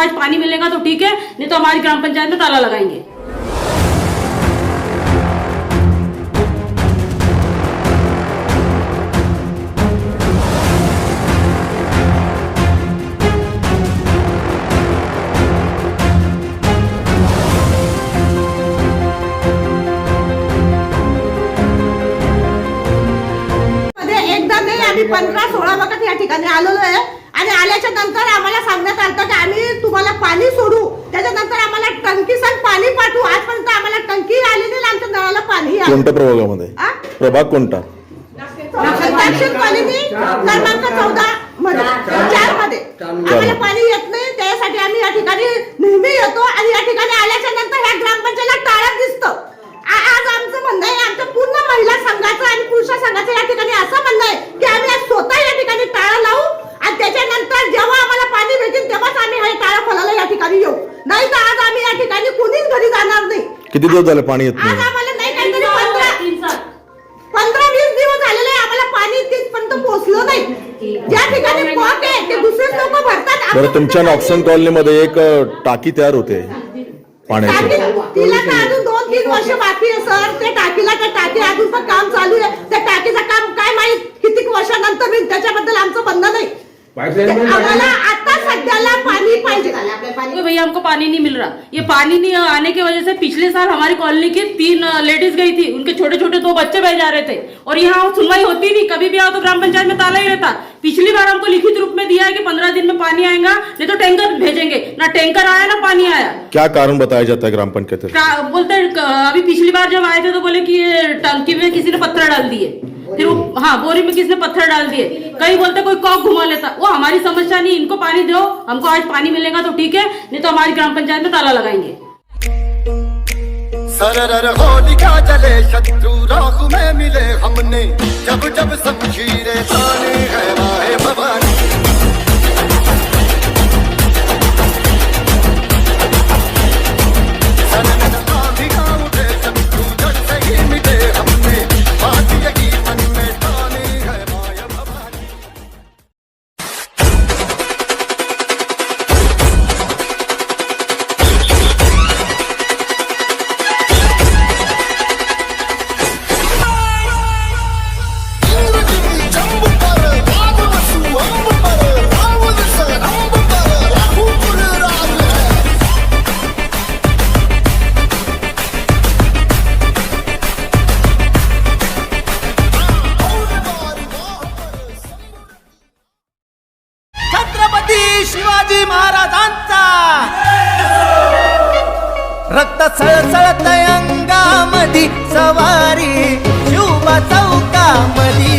आज पानी मिलेगा तो ठीक है नहीं तो हमारी ग्राम पंचायत में ताला लगाएंगे। आणि आल्याच्यानंतर आम्हाला सांगण्यात आलं की आम्ही तुम्हाला पाणी सोडू. त्याच्यानंतर आम्हाला टंकी सण पाणी पाठवू. आजपर्यंत आम्हाला टंकी आली नाही आमच्या नळाला पाणी आलं. कोणत्या प्रभागामध्ये? आ? प्रभाग कोणता? दक्षिण कॉलनी क्रमांक चौदा मध्ये चारमध्ये आम्हाला पाणी येत नाही त्यासाठी आम्ही या ठिकाणी नेहमी येतो आणि या ठिकाणी आल्याच्यानंतर ह्या ग्रामपंचायतला टाळत दिसतं. आ- आज आमचं म्हणणं आहे आमच्या पूर्ण महिला संघाचं आणि पुरुष संघाचं या ठिकाणी असं म्हणणं आहे की आम्ही आज स्वतः या ठिकाणी टाळा लावू आणि त्याच्यानंतर जेव्हा आम्हाला पाणी भेटेल तेव्हाच आम्ही हे टाळा खोलायला या ठिकाणी येऊ नाही तर आज आम्ही या ठिकाणी कुणीच घरी जाणार नाही किती दिवस झाले पाणी येत आज नाही. आम्हाला नाही काहीतरी पंधरा वीस दिवस झालेले आहे, आम्हाला पाणी तिथपर्यंत पोहोचलं नाही. ज्या ठिकाणी पॉक आहे ते दुसरेच लोक भरतात. बरं तुमच्या नॉक्सन कॉलनीमध्ये एक अ, टाकी तयार होते पाण्याची. टाकी- तिला तर अजून दोन तीन वर्ष बाकी आहे सर. त्या टाकीला त्या टाकी अजून पण काम चालू आहे. त्या टाकीचं काम काय माहीत? किती वर्षानंतर होईल? त्याच्याबद्दल आमचं म्हणणं नाही. आम्हाला आता सध्याला पाणी पाहिजे. हमको पानी नहीं मिल रहा। ये पानी नहीं आने की वजह से पिछले साल हमारी कॉलोनी की तीन लेडीज़ गई थी। उनके छोटे छोटे दो बच्चे बह जा रहे थे। और यहाँ सुनवाई होती नहीं। कभी भी आओ तो ग्राम पंचायत में ताला ही रहता। पिछली बार हमको लिखित रूप में दिया है कि पंद्रह दिन में पानी आएगा नहीं तो टैंकर भेजेंगे। ना टैंकर आया ना पानी आया। क्या कारण बताया जाता है ग्राम पंचायत बोलते अभी पिछली बार जब आए थे तो बोले की टंकी में किसी ने पत्थर डाल दिए। फिर वो हाँ बोरी में किसने पत्थर डाल दिए? कई बोलते कोई कॉक घुमा लेता। वो हमारी समस्या नहीं, इनको पानी दो, हमको आज पानी मिलेगा तो ठीक है, नहीं तो हमारी ग्राम पंचायत में ताला लगाएँगे। सरर जले, शत्रु में मिले हमने। छत्रपती शिवाजी महाराजांचा. रक्त सळसळत अंगामधी सवारी शिवबा चौकामधी.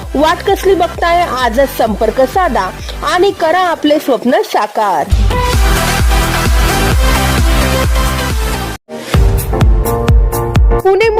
वाट कसली बघताय? आजच संपर्क साधा आणि करा आपले स्वप्न साकार.